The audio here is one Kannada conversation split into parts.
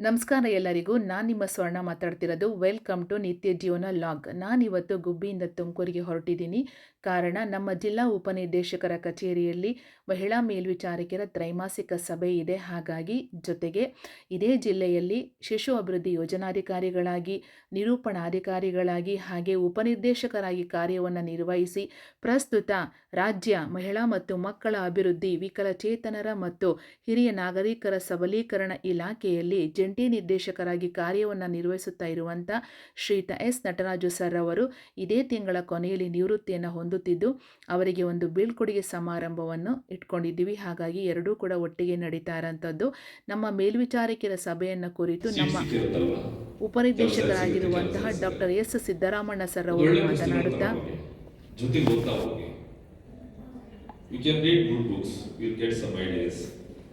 ನಮಸ್ಕಾರ ಎಲ್ಲರಿಗೂ. ನಾನು ನಿಮ್ಮ ಸ್ವರ್ಣ ಮಾತಾಡ್ತಿರೋದು. ವೆಲ್ಕಮ್ ಟು ನಿತ್ಯ ಜೀವನ ಲಾಗ್. ನಾನಿವತ್ತು ಗುಬ್ಬಿಯಿಂದ ತುಮಕೂರಿಗೆ ಹೊರಟಿದ್ದೀನಿ. ಕಾರಣ ನಮ್ಮ ಜಿಲ್ಲಾ ಉಪನಿರ್ದೇಶಕರ ಕಚೇರಿಯಲ್ಲಿ ಮಹಿಳಾ ಮೇಲ್ವಿಚಾರಕರ ತ್ರೈಮಾಸಿಕ ಸಭೆ ಇದೆ. ಹಾಗಾಗಿ ಜೊತೆಗೆ ಇದೇ ಜಿಲ್ಲೆಯಲ್ಲಿ ಶಿಶು ಅಭಿವೃದ್ಧಿ ಯೋಜನಾಧಿಕಾರಿಗಳಾಗಿ, ನಿರೂಪಣಾಧಿಕಾರಿಗಳಾಗಿ ಹಾಗೆ ಉಪನಿರ್ದೇಶಕರಾಗಿ ಕಾರ್ಯವನ್ನು ನಿರ್ವಹಿಸಿ ಪ್ರಸ್ತುತ ರಾಜ್ಯ ಮಹಿಳಾ ಮತ್ತು ಮಕ್ಕಳ ಅಭಿವೃದ್ಧಿ, ವಿಕಲಚೇತನರ ಮತ್ತು ಹಿರಿಯ ನಾಗರಿಕರ ಸಬಲೀಕರಣ ಇಲಾಖೆಯಲ್ಲಿ ಜಂಟಿ ನಿರ್ದೇಶಕರಾಗಿ ಕಾರ್ಯವನ್ನು ನಿರ್ವಹಿಸುತ್ತಾ ಇರುವಂಥ ಶ್ರೀತ ಎಸ್ ನಟರಾಜು ಸರ್ ಅವರು ಇದೇ ತಿಂಗಳ ಕೊನೆಯಲ್ಲಿ ನಿವೃತ್ತಿಯನ್ನು ಹೊಂದುತ್ತಿದ್ದು ಅವರಿಗೆ ಒಂದು ಬೀಳ್ಕೊಡುಗೆ ಸಮಾರಂಭವನ್ನು ಇಟ್ಕೊಂಡಿದ್ದೀವಿ. ಹಾಗಾಗಿ ಎರಡೂ ಕೂಡ ಒಟ್ಟಿಗೆ ನಡೀತಾ ಇರೋಂಥದ್ದು ನಮ್ಮ ಮೇಲ್ವಿಚಾರಕರ ಸಭೆಯನ್ನು ಕುರಿತು ನಮ್ಮ ಉಪನಿರ್ದೇಶಕರಾಗಿರುವಂತಹ ಡಾಕ್ಟರ್ ಎಸ್ ಸಿದ್ದರಾಮಣ್ಣ ಸರ್ ಅವರು ಮಾತನಾಡುತ್ತಾ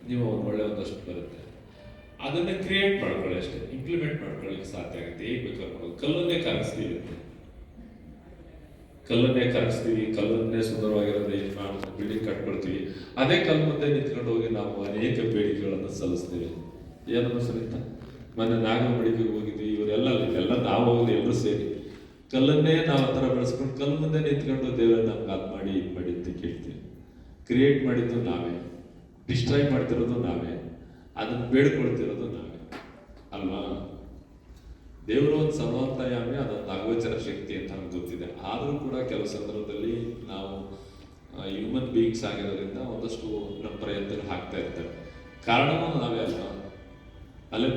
ನೀವು ಒಳ್ಳೆ ಒಂದಷ್ಟು ಬರುತ್ತೆ. ಅದನ್ನ ಕ್ರಿಯೇಟ್ ಮಾಡ್ಕೊಳ್ಳಿ ಅಷ್ಟೇ. ಇಂಪ್ಲಿಮೆಂಟ್ ಮಾಡ್ಕೊಳ್ಳಿಕ್ಕೆ ಸಾಧ್ಯ ಆಗುತ್ತೆ. ಹೇಗೆ ಬೇಕಾದ್ರೆ ಕಲ್ಲೊಂದೇ ಕಲ್ಲನ್ನೇ ಅಂತ ಕಲ್ಲನ್ನೇ ಕರಗಿಸ್ತೀವಿ, ಕಲ್ಲನ್ನೇ ಸುಂದರವಾಗಿರೋದು ಏನು ಮಾಡೋದು ಬಿಲ್ಡಿಂಗ್ ಕಟ್ಕೊಳ್ತೀವಿ. ಅದೇ ಕಲ್ಲು ಮುಂದೆ ನಿಂತ್ಕೊಂಡು ಹೋಗಿ ನಾವು ಅನೇಕ ಬೇಡಿಕೆಗಳನ್ನು ಸಲ್ಲಿಸ್ತೀವಿ. ಏನನ್ನು ಸರಿತ ಮೊನ್ನೆ ನಾಗಮಡಿಗೆ ಹೋಗಿದ್ವಿ, ಇವರೆಲ್ಲ ಎಲ್ಲ ನಾವು ಹೋಗಿ ಎಲ್ಲರೂ ಸೇರಿ. ಕಲ್ಲನ್ನೇ ನಾವು ಆ ಥರ ಬೆಳೆಸ್ಕೊಂಡು ಕಲ್ಲು ಮುಂದೆ ನಿಂತ್ಕೊಂಡು ದೇವರನ್ನ ನಮ್ಗೆ ಮಾಡಿ ಇದು ಮಾಡಿ ಅಂತ ಕೇಳ್ತೀವಿ. ಕ್ರಿಯೇಟ್ ಮಾಡಿದ್ದು ನಾವೇ. ಡಿಸ್ಟ್ರಾಯ್ ಮಾಡ್ತಿರೋದು ನಾವೇ. ಅದನ್ನು ಬೇಡ್ಕೊಳ್ತಿರೋದು ನಾವೇ. ಅಲ್ವಾ? ದೇವರು ಒಂದು ಸಮರ್ಥಯಾಮಿ ಅದೊಂದು ಅಗೋಚರ ಶಕ್ತಿ. ಕೂಡ ಕೆಲವು ಸಂದರ್ಭದಲ್ಲಿ ನಾವು ಹ್ಯೂಮನ್ ಬೀಯಿಂಗ್ಸ್ ಆಗಿರೋದ್ರಿಂದ ಒಂದಷ್ಟು ನಮ್ಮ ಪ್ರಯತ್ನ ಹಾಕ್ತಾ ಇರ್ತೇವೆ. ಕಾರಣವೂ ನಾವೇ ಅಲ್ಲ ಅಲ್ಲೇ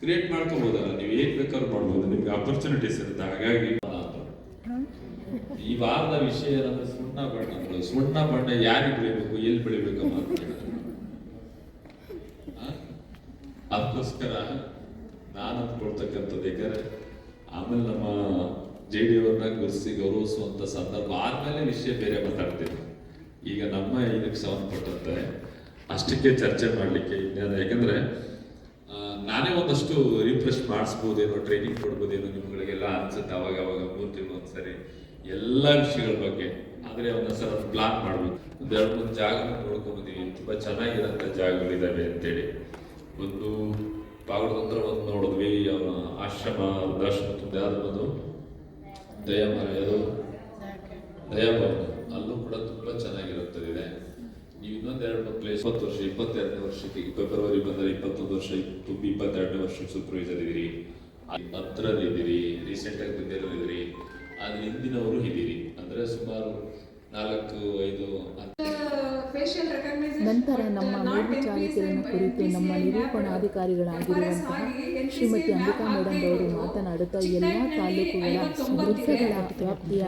ಕ್ರಿಯೇಟ್ ಮಾಡ್ಕೋಬೋದಲ್ಲ, ನೀವು ಏನ್ ಬೇಕಾದ್ರೂ ಮಾಡ್ಬೋದು, ನಿಮ್ಗೆ ಅಪರ್ಚುನಿಟೀಸ್ ಇರುತ್ತೆ. ಹಾಗಾಗಿ ಈ ವಾರದ ವಿಷಯ ಏನಂದ್ರೆ ಸುಣ್ಣ ಬಣ್ಣ ಸುಣ್ಣ ಬಣ್ಣ ಯಾರಿಗೆ ಬೆಳಿಬೇಕು, ಎಲ್ಲಿ ಬೆಳಿಬೇಕು ಅದಕ್ಕೋಸ್ಕರ ನಾನು ಅಂದ್ಕೊಳ್ತಕ್ಕಂಥದ್ದು ಯಾಕಂದ್ರೆ ಆಮೇಲೆ ನಮ್ಮ ಜೆ ಡಿ ಅವ್ರನ್ನ ಗುರುಸಿ ಗೌರವಿಸುವಂತ ಸಂದರ್ಭ ಆದ್ಮೇಲೆ ವಿಷಯ ಬೇರೆ ಮಾತಾಡ್ತೀನಿ. ಈಗ ನಮ್ಮ ಇದಕ್ಕೆ ಸಂಬಂಧಪಟ್ಟಂತೆ ಅಷ್ಟಕ್ಕೆ ಚರ್ಚೆ ಮಾಡಲಿಕ್ಕೆ ಯಾಕಂದ್ರೆ ನಾನೇ ಒಂದಷ್ಟು ರಿಫ್ರೆಶ್ ಮಾಡಿಸ್ಬೋದೇನೋ ಟ್ರೈನಿಂಗ್ ಕೊಡ್ಬೋದೇನೋ ನಿಮ್ಗಳಿಗೆಲ್ಲ ಅನ್ಸುತ್ತೆ ಅವಾಗ ಅವಾಗ ಮೂರು ಒಂದ್ಸರಿ ಎಲ್ಲ ವಿಷಯಗಳ ಬಗ್ಗೆ. ಆದರೆ ಒಂದೊಂದ್ಸಲ ಸಲ ಪ್ಲಾನ್ ಮಾಡಬೇಕು. ಒಂದು ಎರಡು ಮೂರು ಜಾಗ ನೋಡ್ಕೊಂಡ್ಬಂದಿವಿ ತುಂಬ ಚೆನ್ನಾಗಿರೋಂಥ ಜಾಗಗಳಿದ್ದಾವೆ ಅಂತೇಳಿ. ಒಂದು ಪಾವಡದಂತ್ರ ಒಂದು ನೋಡಿದ್ವಿ. ಆಶ್ರಮ ದರ್ಶನ ತುಂಬ ಯಾವ್ದು ಒಂದು ಮರೆಯದು ದಯಾಭವನ ಅಲ್ಲೂ ಕೂಡ ತುಂಬ ಚೆನ್ನಾಗಿರುತ್ತದೆ ನೀವು ಇನ್ನೊಂದು ಎರಡು ಮೂರು ಪ್ಲೇಸ್ ಇಪ್ಪತ್ತು ವರ್ಷ ಇಪ್ಪತ್ತೆರಡನೇ ವರ್ಷಕ್ಕೆ ಫೆಬ್ರವರಿ ಬಂದರೆ ಇಪ್ಪತ್ತೊಂದು ವರ್ಷ ತುಂಬ ಇಪ್ಪತ್ತೆರಡನೇ ವರ್ಷಕ್ಕೆ ಸೂಪರ್ವೈಸರ್ ಇದ್ದೀರಿ. ಹತ್ತಿರದ ಇದ್ದೀರಿ ರೀಸೆಂಟಾಗಿ ಬಂದಿರೋ ಇದ್ದೀರಿ. ಆದರೆ ಹಿಂದಿನವರು ಇದ್ದೀರಿ. ಅಂದರೆ ಸುಮಾರು ನಾಲ್ಕು ಐದು ಹತ್ತು. ನಂತರ ನಮ್ಮ ಮೇಲ್ವಿಚಾರಕರನ್ನು ಕುರಿತು ನಮ್ಮ ನಿರೂಪಣಾಧಿಕಾರಿಗಳಾಗಿರುವಂತಹ ಶ್ರೀಮತಿ ಅಂಬಿಕಾ ಮೇಡಮ್ ಅವರು ಮಾತನಾಡುತ್ತಾ ಎಲ್ಲ ತಾಲೂಕುಗಳ ವೃತ್ತಗಳ ವ್ಯಾಪ್ತಿಯ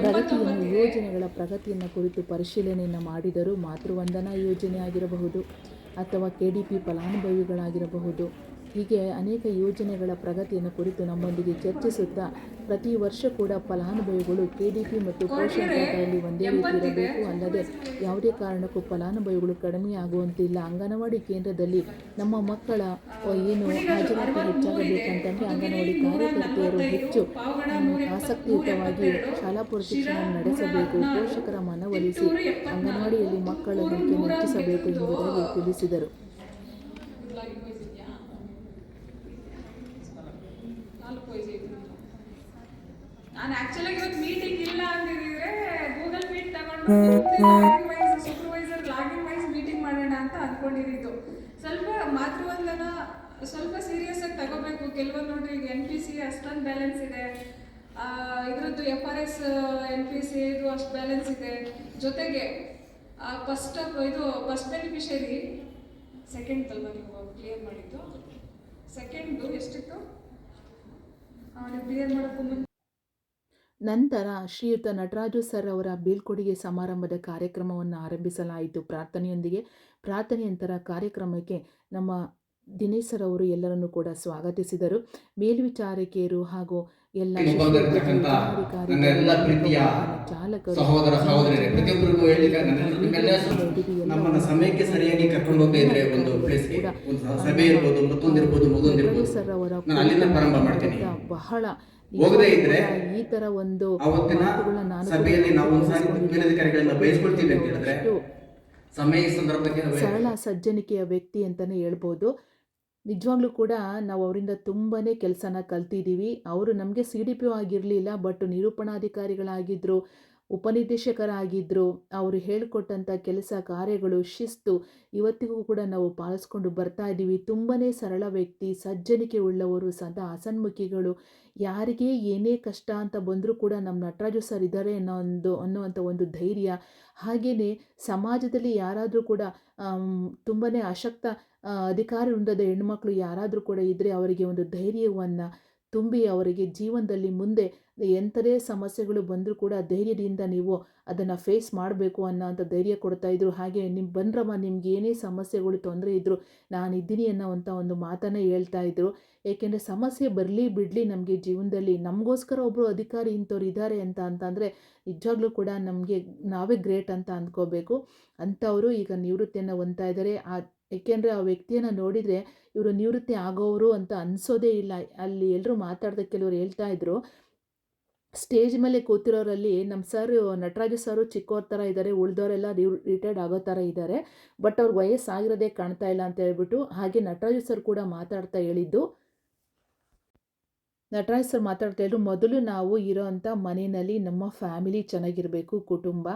ಪ್ರಗತಿಯನ್ನು ಯೋಜನೆಗಳ ಪ್ರಗತಿಯನ್ನು ಕುರಿತು ಪರಿಶೀಲನೆಯನ್ನು ಮಾಡಿದರು ಮಾತೃವಂದನಾ ಯೋಜನೆ ಆಗಿರಬಹುದು ಅಥವಾ ಕೆ ಡಿ ಪಿ ಫಲಾನುಭವಿಗಳಾಗಿರಬಹುದು. ಹೀಗೆ ಅನೇಕ ಯೋಜನೆಗಳ ಪ್ರಗತಿಯನ್ನು ಕುರಿತು ನಮ್ಮೊಂದಿಗೆ ಚರ್ಚಿಸುತ್ತಾ ಪ್ರತಿ ವರ್ಷ ಕೂಡ ಫಲಾನುಭವಿಗಳು ಕೆ ಡಿ ಪಿ ಮತ್ತು ಪೋಷಣ ಖಾತೆಯಲ್ಲಿ ಒಂದೇ ರೀತಿ ಇರಬೇಕು ಅಲ್ಲದೆ ಯಾವುದೇ ಕಾರಣಕ್ಕೂ ಫಲಾನುಭವಿಗಳು ಕಡಿಮೆ ಆಗುವಂತಿಲ್ಲ ಅಂಗನವಾಡಿ ಕೇಂದ್ರದಲ್ಲಿ ನಮ್ಮ ಮಕ್ಕಳ ಏನು ಹಾಜರಾತಿ ಹೆಚ್ಚಾಗಬೇಕಂತಂದರೆ ಅಂಗನವಾಡಿ ಕಾರ್ಯಕರ್ತೆಯರು ಹೆಚ್ಚು ಆಸಕ್ತಿಯುತವಾಗಿ ಶಾಲಾ ಪ್ರಶಿಕ್ಷಣ ಶಿಕ್ಷಣ ನಡೆಸಬೇಕು ಪೋಷಕರ ಮನವೊಲಿಸಿ ಅಂಗನವಾಡಿಯಲ್ಲಿ ಮಕ್ಕಳ ಸಂಖ್ಯೆ ಹೆಚ್ಚಿಸಬೇಕು ಎಂಬುದಾಗಿ ತಿಳಿಸಿದರು. ನಾನು ಆ್ಯಕ್ಚುಲಿ ಇವತ್ತು ಮೀಟಿಂಗ್ ಇಲ್ಲ ಅಂದಿದ್ರೆ ಗೂಗಲ್ ಮೀಟ್ ತಗೊಂಡು login wise supervisor login wise meeting ಮಾಡೋಣ ಅಂತ ಅಂದ್ಕೊಂಡಿದ್ದು ಸ್ವಲ್ಪ ಮಾತೃವಂದನ ಸ್ವಲ್ಪ ಸೀರಿಯಸ್ ಆಗಿ ತಗೋಬೇಕು. ಕೆಲವೊಂದು ನೋಡ್ರಿ ಈಗ ಎನ್ ಪಿ ಸಿ ಅಷ್ಟೊಂದು ಬ್ಯಾಲೆನ್ಸ್ ಇದೆ. ಇದ್ರದ್ದು F R S N P C ಇದು ಅಷ್ಟು ಬ್ಯಾಲೆನ್ಸ್ ಇದೆ. ಜೊತೆಗೆ ಫಸ್ಟ್ ಇದು ಫಸ್ಟ್ ಬೆನಿಫಿಷರಿ ಸೆಕೆಂಡ್ ತಲ್ವ ನೀವು ಕ್ಲಿಯರ್ ಮಾಡಿದ್ದು? ಸೆಕೆಂಡು ಎಷ್ಟಿತ್ತು ನೀವು ಕ್ಲಿಯರ್ ಮಾಡೋಕ್ಕೂ ಮುಂಚೆ ನಂತರ ಶ್ರೀಯುತ ನಟರಾಜು ಸರ್ ಅವರ ಬೀಳ್ಕೊಡುಗೆ ಸಮಾರಂಭದ ಕಾರ್ಯಕ್ರಮವನ್ನು ಆರಂಭಿಸಲಾಯಿತು. ಪ್ರಾರ್ಥನೆಯೊಂದಿಗೆ ಪ್ರಾರ್ಥನೆಯಂತರ ಕಾರ್ಯಕ್ರಮಕ್ಕೆ ನಮ್ಮ ದಿನೇಶ್ ಸರ್ ಅವರು ಎಲ್ಲರನ್ನು ಕೂಡ ಸ್ವಾಗತಿಸಿದರು. ಮೇಲ್ವಿಚಾರಕಿಯರು ಹಾಗೂ ಎಲ್ಲ ಚಾಲಕರು ಸರ್ ಅವರ ಬಹಳ ಹೋಗದೇ ಇದ್ರೆ ಈ ತರ ಒಂದು ಅವತ್ತಿನ ಸಭೆಯಲ್ಲಿ ನಾವು ಒಂದ್ಸಾರಿ ಮೇಲಧಿಕಾರಿಗಳಿಂದ ಬಯಸ್ಕೊಳ್ತೀವಿ ಅಂತ ಹೇಳಿದ್ರೆ ಸಮಯ ಸಂದರ್ಭಕ್ಕೆ ಸರಳ ಸಜ್ಜನಿಕೆಯ ವ್ಯಕ್ತಿ ಅಂತಾನೆ ಹೇಳ್ಬೋದು. ನಿಜವಾಗ್ಲೂ ಕೂಡ ನಾವು ಅವರಿಂದ ತುಂಬಾ ಕೆಲಸನ ಕಲ್ತಿದ್ದೀವಿ. ಅವರು ನಮಗೆ ಸಿ ಡಿ ಪಿ ಆಗಿರಲಿಲ್ಲ ಬಟ್ ನಿರೂಪಣಾಧಿಕಾರಿಗಳಾಗಿದ್ದರು ಉಪನಿರ್ದೇಶಕರಾಗಿದ್ದರು ಅವರು ಹೇಳಿಕೊಟ್ಟಂಥ ಕೆಲಸ ಕಾರ್ಯಗಳು, ಶಿಸ್ತು ಇವತ್ತಿಗೂ ಕೂಡ ನಾವು ಪಾಲಿಸ್ಕೊಂಡು ಬರ್ತಾ ಇದ್ದೀವಿ. ತುಂಬಾ ಸರಳ ವ್ಯಕ್ತಿ, ಸಜ್ಜನಿಕೆ ಉಳ್ಳವರು, ಸದಾ ಹಸನ್ಮುಖಿಗಳು ಯಾರಿಗೆ ಏನೇ ಕಷ್ಟ ಅಂತ ಬಂದರೂ ಕೂಡ ನಮ್ಮ ನಟರಾಜು ಸರ್ ಇದ್ದಾರೆ ಅನ್ನೋ ಒಂದು, ಅನ್ನುವಂಥ ಒಂದು ಧೈರ್ಯ. ಹಾಗೆಯೇ ಸಮಾಜದಲ್ಲಿ ಯಾರಾದರೂ ಕೂಡ ತುಂಬಾ ಅಶಕ್ತ ಅಧಿಕಾರ ವೃಂದದ ಹೆಣ್ಮಕ್ಳು ಯಾರಾದರೂ ಕೂಡ ಇದ್ದರೆ ಅವರಿಗೆ ಒಂದು ಧೈರ್ಯವನ್ನು ತುಂಬಿ ಅವರಿಗೆ ಜೀವನದಲ್ಲಿ ಮುಂದೆ ಎಂಥದೇ ಸಮಸ್ಯೆಗಳು ಬಂದರೂ ಕೂಡ ಧೈರ್ಯದಿಂದ ನೀವು ಅದನ್ನು ಫೇಸ್ ಮಾಡಬೇಕು ಅನ್ನೋಂಥ ಧೈರ್ಯ ಕೊಡ್ತಾಯಿದ್ರು ಹಾಗೆ ನಿಮ್ಮ ಬಂದ್ರಮ್ಮ, ನಿಮ್ಗೆ ಏನೇ ಸಮಸ್ಯೆಗಳು ತೊಂದರೆ ಇದ್ದರೂ ನಾನಿದ್ದೀನಿ ಅನ್ನೋವಂಥ ಒಂದು ಮಾತನ್ನು ಹೇಳ್ತಾ ಇದ್ರು. ಏಕೆಂದರೆ ಸಮಸ್ಯೆ ಬರಲಿ ಬಿಡಲಿ ನಮಗೆ ಜೀವನದಲ್ಲಿ. ನಮಗೋಸ್ಕರ ಒಬ್ಬರು ಅಧಿಕಾರಿ ಇಂಥವ್ರು ಇದ್ದಾರೆ ಅಂತ ಅಂತಂದರೆ ನಿಜವಾಗ್ಲೂ ಕೂಡ ನಮಗೆ ನಾವೇ ಗ್ರೇಟ್ ಅಂತ ಅಂದ್ಕೋಬೇಕು. ಅಂಥವರು ಈಗ ನಿವೃತ್ತಿಯನ್ನು ಹೊಂದ್ತಾ ಇದ್ದಾರೆ ಆ ಏಕೆಂದರೆ ಆ ವ್ಯಕ್ತಿಯನ್ನು ನೋಡಿದರೆ ಇವರು ನಿವೃತ್ತಿ ಆಗೋರು ಅಂತ ಅನಿಸೋದೇ ಇಲ್ಲ. ಅಲ್ಲಿ ಎಲ್ಲರೂ ಮಾತಾಡ್ದ ಕೆಲವರು ಹೇಳ್ತಾ ಇದ್ರು. ಸ್ಟೇಜ್ ಮೇಲೆ ಕೂತಿರೋರಲ್ಲಿ ನಮ್ಮ ಸರ್ ನಟರಾಜು ಸರು ಚಿಕ್ಕವ್ರ ಥರ ಇದ್ದಾರೆ ಉಳಿದವರೆಲ್ಲ ರಿಟೈರ್ಡ್ ಆಗೋ ಥರ ಇದ್ದಾರೆ ಬಟ್ ಅವ್ರಿಗೆ ವಯಸ್ಸಾಗಿರೋದೇ ಕಾಣ್ತಾ ಇಲ್ಲ ಅಂತ ಹೇಳ್ಬಿಟ್ಟು ಹಾಗೆ ನಟರಾಜು ಸರ್ ಕೂಡ ಮಾತಾಡ್ತಾ ಹೇಳಿದ್ದು. ನಟರಾಜ್ ಸರ್ ಮಾತಾಡ್ತಾ ಇದ್ರು, ಮೊದಲು ನಾವು ಇರೋವಂಥ ಮನೆಯಲ್ಲಿ ನಮ್ಮ ಫ್ಯಾಮಿಲಿ ಚೆನ್ನಾಗಿರಬೇಕು, ಕುಟುಂಬ,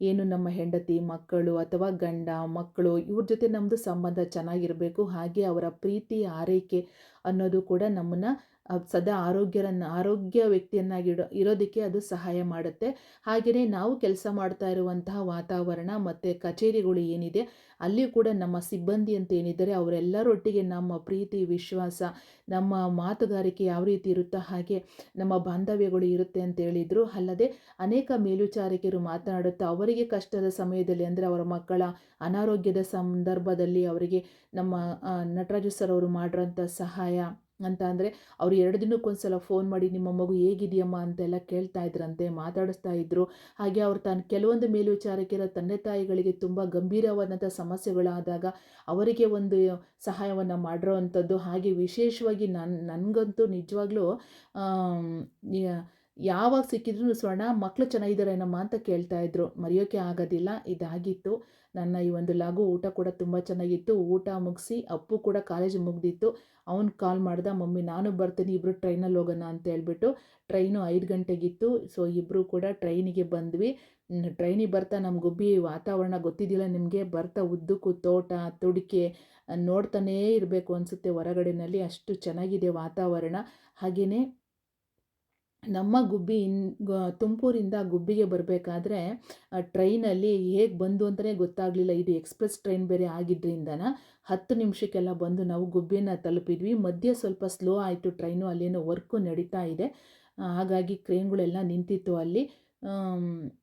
ಏನು ನಮ್ಮ ಹೆಂಡತಿ, ಮಕ್ಕಳು ಅಥವಾ ಗಂಡ, ಮಕ್ಕಳು, ಇವ್ರ ಜೊತೆ ನಮ್ಮದು ಸಂಬಂಧ ಚೆನ್ನಾಗಿರಬೇಕು, ಹಾಗೆ ಅವರ ಪ್ರೀತಿ, ಆರೈಕೆ ಅನ್ನೋದು ಕೂಡ ನಮ್ಮನ್ನು ಸದಾ ಆರೋಗ್ಯರನ್ನು, ಆರೋಗ್ಯ ವ್ಯಕ್ತಿಯನ್ನಾಗಿ ಇರೋದಕ್ಕೆ ಅದು ಸಹಾಯ ಮಾಡುತ್ತೆ. ಹಾಗೆಯೇ ನಾವು ಕೆಲಸ ಮಾಡ್ತಾ ಇರುವಂತಹ ವಾತಾವರಣ ಮತ್ತು ಕಚೇರಿಗಳು ಏನಿದೆ ಅಲ್ಲಿ ಕೂಡ ನಮ್ಮ ಸಿಬ್ಬಂದಿ ಅಂತ ಏನಿದ್ದಾರೆ, ಅವರೆಲ್ಲರೊಟ್ಟಿಗೆ ನಮ್ಮ ಪ್ರೀತಿ, ವಿಶ್ವಾಸ, ನಮ್ಮ ಮಾತುಗಾರಿಕೆ ಯಾವ ರೀತಿ ಇರುತ್ತೋ ಹಾಗೆ ನಮ್ಮ ಬಾಂಧವ್ಯಗಳು ಇರುತ್ತೆ ಅಂತ ಹೇಳಿದರು. ಅಲ್ಲದೆ ಅನೇಕ ಮೇಲ್ವಿಚಾರಕರು ಮಾತನಾಡುತ್ತಾ, ಅವರಿಗೆ ಕಷ್ಟದ ಸಮಯದಲ್ಲಿ ಅಂದರೆ ಅವರ ಮಕ್ಕಳ ಅನಾರೋಗ್ಯದ ಸಂದರ್ಭದಲ್ಲಿ ಅವರಿಗೆ ನಮ್ಮ ನಟರಾಜು ಸರ್ ಅವರು ಮಾಡಿರೋಂಥ ಸಹಾಯ ಅಂತ ಅಂದರೆ ಅವರು ಎರಡು ದಿನಕ್ಕೊಂದ್ಸಲ ಫೋನ್ ಮಾಡಿ, ನಿಮ್ಮ ಮಗು ಹೇಗಿದೆಯಮ್ಮ? ಅಂತೆಲ್ಲ ಕೇಳ್ತಾ ಇದ್ರಂತೆ, ಮಾತಾಡಿಸ್ತಾ ಇದ್ರು. ಹಾಗೆ ಅವರು ತಾನು ಕೆಲವೊಂದು ಮೇಲ್ವಿಚಾರಕರ ತಂದೆ ತಾಯಿಗಳಿಗೆ ತುಂಬ ಗಂಭೀರವಾದಂಥ ಸಮಸ್ಯೆಗಳಾದಾಗ ಅವರಿಗೆ ಒಂದು ಸಹಾಯವನ್ನು ಮಾಡಿರೋ ಹಾಗೆ ವಿಶೇಷವಾಗಿ ನನ್ನ ನನಗಂತೂ ನಿಜವಾಗ್ಲೂ ಯಾವಾಗ ಸಿಕ್ಕಿದ್ರು ಸ್ವರ್ಣ ಮಕ್ಕಳು ಚೆನ್ನಾಗಿದ್ದಾರೇನಮ್ಮ? ಅಂತ ಕೇಳ್ತಾ ಇದ್ರು. ಮರೆಯೋಕ್ಕೆ ಆಗೋದಿಲ್ಲ. ಇದಾಗಿತ್ತು. ನನ್ನ ಈ ಒಂದು ಲಘು ಊಟ ಕೂಡ ತುಂಬ ಚೆನ್ನಾಗಿತ್ತು. ಊಟ ಮುಗಿಸಿ, ಅಪ್ಪು ಕೂಡ ಕಾಲೇಜ್ ಮುಗ್ದಿತ್ತು. ಅವ್ನು ಕಾಲ್ ಮಾಡ್ದ, ಮಮ್ಮಿ, ನಾನು ಬರ್ತೀನಿ ಇಬ್ಬರು ಟ್ರೈನಲ್ಲಿ ಹೋಗೋಣ ಅಂತ ಹೇಳ್ಬಿಟ್ಟು ಟ್ರೈನು ಐದು ಗಂಟೆಗಿತ್ತು. ಸೊ ಇಬ್ಬರು ಕೂಡ ಟ್ರೈನಿಗೆ ಬಂದ್ವಿ. ಟ್ರೈನಿಗೆ ಬರ್ತಾ ನಮ್ಮ ಗುಬ್ಬಿ ವಾತಾವರಣ ಗೊತ್ತಿದ್ದಿಲ್ಲ ನಿಮಗೆ. ಬರ್ತಾ ಉದ್ದಕ್ಕೂ ತೋಟ, ತುಡಿಕೆ ನೋಡ್ತಾನೇ ಇರಬೇಕು ಅನಿಸುತ್ತೆ ಹೊರಗಡೆನಲ್ಲಿ. ಅಷ್ಟು ಚೆನ್ನಾಗಿದೆ ವಾತಾವರಣ. ಹಾಗೆಯೇ ನಮ್ಮ ಗುಬ್ಬಿ ಇನ್ ತುಮಕೂರಿಂದ ಗುಬ್ಬಿಗೆ ಬರಬೇಕಾದ್ರೆ ಟ್ರೈನಲ್ಲಿ ಹೇಗೆ ಬಂದು ಅಂತಲೇ ಗೊತ್ತಾಗಲಿಲ್ಲ. ಇದು ಎಕ್ಸ್ಪ್ರೆಸ್ ಟ್ರೈನ್ ಬೇರೆ ಆಗಿದ್ದರಿಂದನ ಹತ್ತು ನಿಮಿಷಕ್ಕೆಲ್ಲ ಬಂದು ನಾವು ಗುಬ್ಬಿನ ತಲುಪಿದ್ವಿ. ಮಧ್ಯೆ ಸ್ವಲ್ಪ ಸ್ಲೋ ಆಯಿತು ಟ್ರೈನು, ಅಲ್ಲೇನೋ ವರ್ಕು ನಡೀತಾ ಇದೆ. ಹಾಗಾಗಿ ಕ್ರೇನ್ಗಳೆಲ್ಲ ನಿಂತಿತ್ತು ಅಲ್ಲಿ.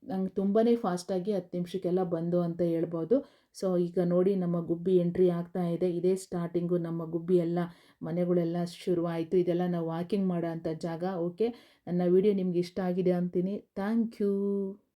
ನಂಗೆ ತುಂಬಾ ಫಾಸ್ಟಾಗಿ ಹತ್ತು ನಿಮಿಷಕ್ಕೆಲ್ಲ ಬಂದು ಅಂತ ಹೇಳ್ಬೋದು. ಸೊ ಈಗ ನೋಡಿ ನಮ್ಮ ಗುಬ್ಬಿ ಎಂಟ್ರಿ ಆಗ್ತಾ ಇದೆ. ಇದೇ ಸ್ಟಾರ್ಟಿಂಗು ನಮ್ಮ ಗುಬ್ಬಿ ಎಲ್ಲ, ಮನೆಗಳೆಲ್ಲ ಶುರುವಾಯಿತು. ಇದೆಲ್ಲ ನಾವು ವಾಕಿಂಗ್ ಮಾಡೋ ಅಂಥ ಜಾಗ. ಓಕೆ ನನ್ನ ವಿಡಿಯೋ ನಿಮ್ಗೆ ಇಷ್ಟ ಆಗಿದೆ ಅಂತೀನಿ. Thank you